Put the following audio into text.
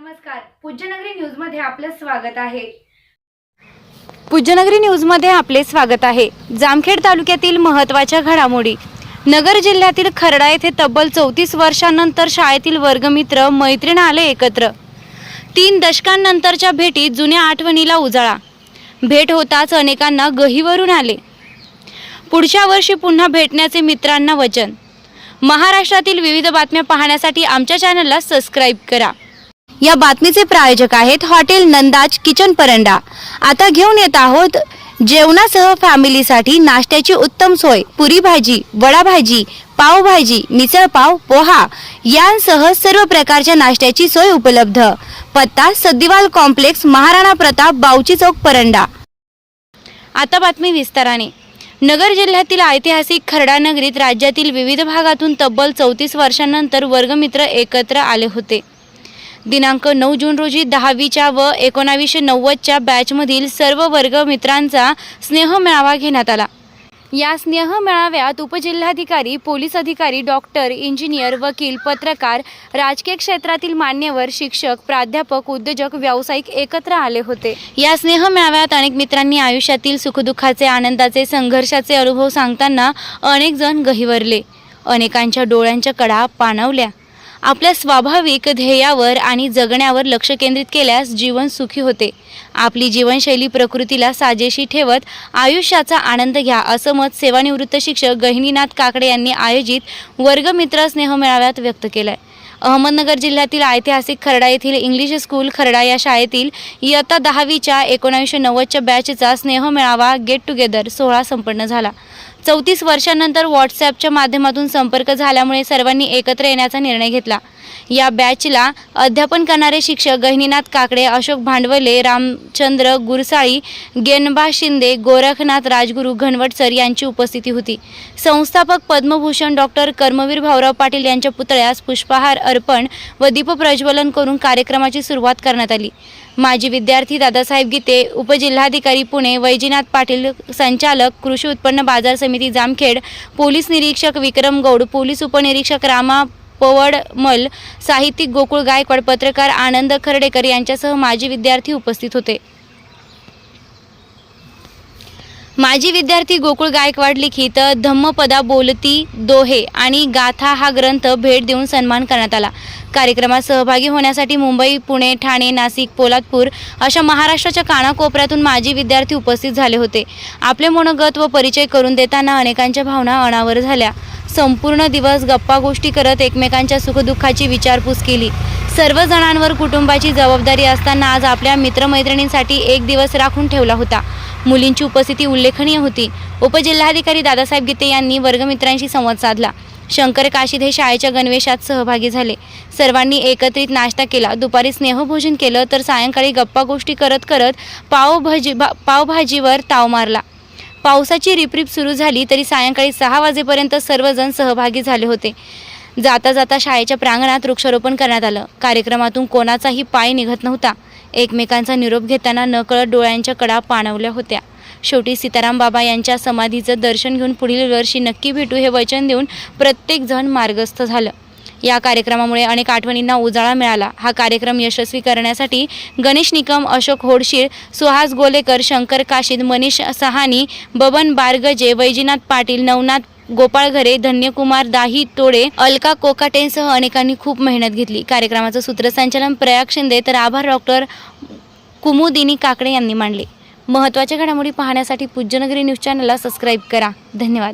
नमस्कार. पूज्यनगरी न्यूजमध्ये आपलं स्वागत आहे. पूज्यनगरी न्यूजमध्ये आपले स्वागत आहे. जामखेड तालुक्यातील महत्त्वाच्या घडामोडी. नगर जिल्ह्यातील खरडा येथे तब्बल चौतीस वर्षांनंतर शाळेतील वर्गमित्र मैत्रीण आले एकत्र. तीन दशकांनंतरच्या भेटीत जुन्या आठवणीला उजाळा. भेट होताच अनेकांना गहीवरून आले. पुढच्या वर्षी पुन्हा भेटण्याचे मित्रांना वचन. महाराष्ट्रातील विविध बातम्या पाहण्यासाठी आमच्या चॅनलला सबस्क्राईब करा. या बातमीचे प्रायोजक आहेत हॉटेल नंदाज किचन परंडा. आता घेऊन येत आहोत जेवणासह फॅमिलीसाठी नाश्त्याची उत्तम सोय पुरी भाजी वडा भाजी पावभाजी मिसळ पाव पोहा यांसह सर्व प्रकारच्या नाश्त्याची सोय उपलब्ध. पत्ता सद्दिवाल कॉम्प्लेक्स महाराणा प्रताप बावची चौक परंडा. आता बातमी विस्ताराने. नगर जिल्ह्यातील ऐतिहासिक खरडा नगरीत राज्यातील विविध भागातून तब्बल चौतीस वर्षांनंतर वर्गमित्र एकत्र आले होते. दिनांक नऊ जून रोजी दहावीच्या व एकोणावीसशे नव्वदच्या बॅचमधील सर्व वर्ग मित्रांचा स्नेह मेळावा घेण्यात आला. या स्नेह मेळाव्यात उपजिल्हाधिकारी पोलीस अधिकारी डॉक्टर इंजिनियर वकील पत्रकार राजकीय क्षेत्रातील मान्यवर शिक्षक प्राध्यापक उद्योजक व्यावसायिक एकत्र आले होते. या स्नेह मेळाव्यात अनेक मित्रांनी आयुष्यातील सुखदुःखाचे आनंदाचे संघर्षाचे अनुभव सांगताना अनेक जण गहिवरले. अनेकांच्या डोळ्यांच्या कडा पाणवल्या. आपल्या स्वाभाविक ध्येयावर आणि जगण्यावर लक्ष केंद्रित केल्यास जीवन सुखी होते. आपली जीवनशैली प्रकृतीला साजेशी ठेवत आयुष्याचा आनंद घ्या असं मत सेवानिवृत्त शिक्षक गहिनीनाथ काकडे यांनी आयोजित वर्गमित्र स्नेहमेळाव्यात व्यक्त केलंय. अहमदनगर जिल्ह्यातील ऐतिहासिक खरडा येथील इंग्लिश स्कूल खरडा या शाळेतील इयत्ता दहावीच्या एकोणावीसशे नव्वदच्या बॅचचा स्नेहमेळावा गेट टुगेदर सोहळा संपन्न झाला. चौतीस वर्षानंतर व्हॉट्सॲपच्या माध्यमातून संपर्क झाल्यामुळे सर्वांनी एकत्र येण्याचा निर्णय घेतला. या बॅचला अध्यापन करणारे शिक्षक गहिनीनाथ काकडे अशोक भांडवले रामचंद्र गुरसाळी गेनबा शिंदे गोरखनाथ राजगुरू घनवट सर यांची उपस्थिती होती. संस्थापक पद्मभूषण डॉक्टर कर्मवीर भाऊराव पाटील यांच्या पुतळ्यास पुष्पहार अर्पण व दीपप्रज्वलन करून कार्यक्रमाची सुरुवात करण्यात आली. माजी विद्यार्थी दादासाहेब गीते उपजिल्हाधिकारी पुणे वैजीनाथ पाटील संचालक कृषी उत्पन्न बाजार समिती जामखेड पोलीस निरीक्षक विक्रम गौड पोलीस उपनिरीक्षक रामा पवडमल साहित्यिक गोकुळ गायकवाड पत्रकार आनंद खर्डेकर यांच्यासह माजी विद्यार्थी उपस्थित होते. माजी विद्यार्थी गोकुळ गायकवाड लिखित धम्मपदा बोलती दोहे आणि गाथा हा ग्रंथ भेट देऊन सन्मान करण्यात आला. कार्यक्रमात सहभागी होण्यासाठी मुंबई पुणे ठाणे नाशिक पोलादपूर अशा महाराष्ट्राच्या कानाकोपऱ्यातून माजी विद्यार्थी उपस्थित झाले होते. आपले मनोगत व परिचय करून देताना अनेकांच्या भावना अनावर झाल्या. संपूर्ण दिवस गप्पा गोष्टी करत एकमेकांच्या सुखदुःखाची विचारपूस केली. सर्व जणांवर कुटुंबाची जबाबदारी असताना आज आपल्या मित्रमैत्रिणींसाठी एक दिवस राखून ठेवला होता. मुलींची उपस्थिती उल्लेखनीय होती. उपजिल्हाधिकारी दादासाहेब गीते यांनी वर्गमित्रांशी संवाद साधला. शंकर काशीद हे शाळेच्या गणवेशात सहभागी झाले. सर्वांनी एकत्रित नाश्ता केला. दुपारी स्नेहभोजन केलं तर सायंकाळी गप्पा गोष्टी करत करत पावभाजी भा पावभाजीवर ताव मारला. पावसाची रिपरिप सुरू झाली तरी सायंकाळी सहा वाजेपर्यंत सर्वजण सहभागी झाले होते. जाता जाता शाळेच्या प्रांगणात वृक्षारोपण करण्यात आलं. कार्यक्रमातून कोणाचाही पाय निघत नव्हता. एकमेकांचा निरोप घेताना नकळत डोळ्यांच्या कडा पाणवल्या होत्या. शेवटी सीताराम बाबा यांच्या समाधीचं दर्शन घेऊन पुढील वर्षी नक्की भेटू हे वचन देऊन प्रत्येकजण मार्गस्थ झालं. या कार्यक्रमामुळे अनेक आठवणींना उजाळा मिळाला. हा कार्यक्रम यशस्वी करण्यासाठी गणेश निकम अशोक होडशीळ सुहास गोलेकर शंकर काशीद मनीष सहानी बबन बारगजे वैजीनाथ पाटील नवनाथ गोपाळ घरे धन्यकुमार दाही तोडे अलका कोकाटेंसह अनेकांनी खूप मेहनत घेतली. कार्यक्रमाचं सूत्रसंचालन प्रयाग शिंदे तर आभार डॉक्टर कुमुदिनी काकडे यांनी मांडले. महत्त्वाच्या घडामोडी पाहण्यासाठी पूज्यनगरी न्यूज चॅनलला सबस्क्राईब करा. धन्यवाद.